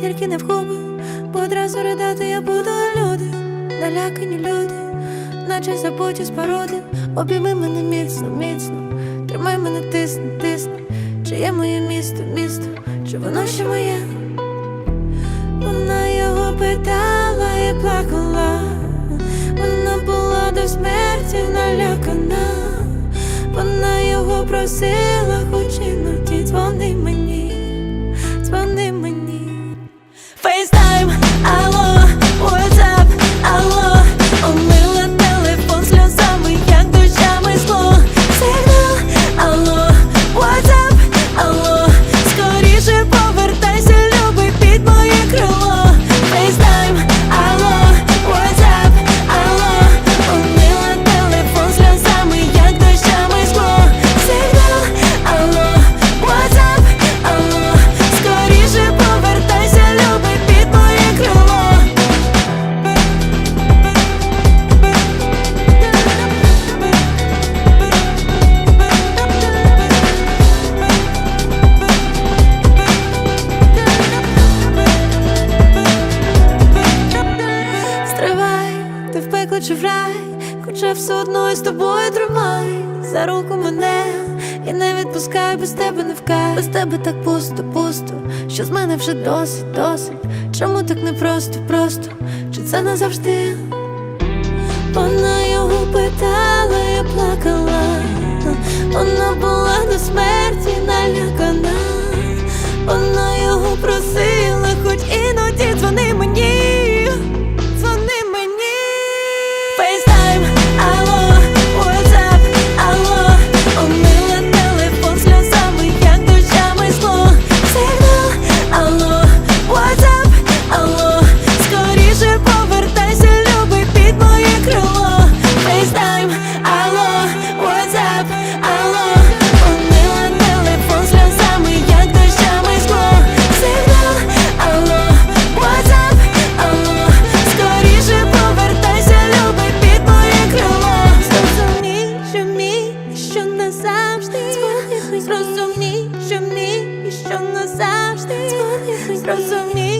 тільки не в губи, бо одразу ридати я буду люди, налякані люди, наче забуті споруди, обійми мене міцно, міцно, тримай мене тисни, тисни, чи є моє місто, місто, чи воно ще моє? Вона його питала і плакала, вона була до смерті налякана, вона його просила, чи в рай, хоча все одно із тобою тримай за руку мене і не відпускай, без тебе не вкай, без тебе так пусто, пусто, що з мене вже досить, досить. Чому так непросто, просто, чи це назавжди? Вона його питала, Зрозумій, що мій, і що назавжди. Зрозумій,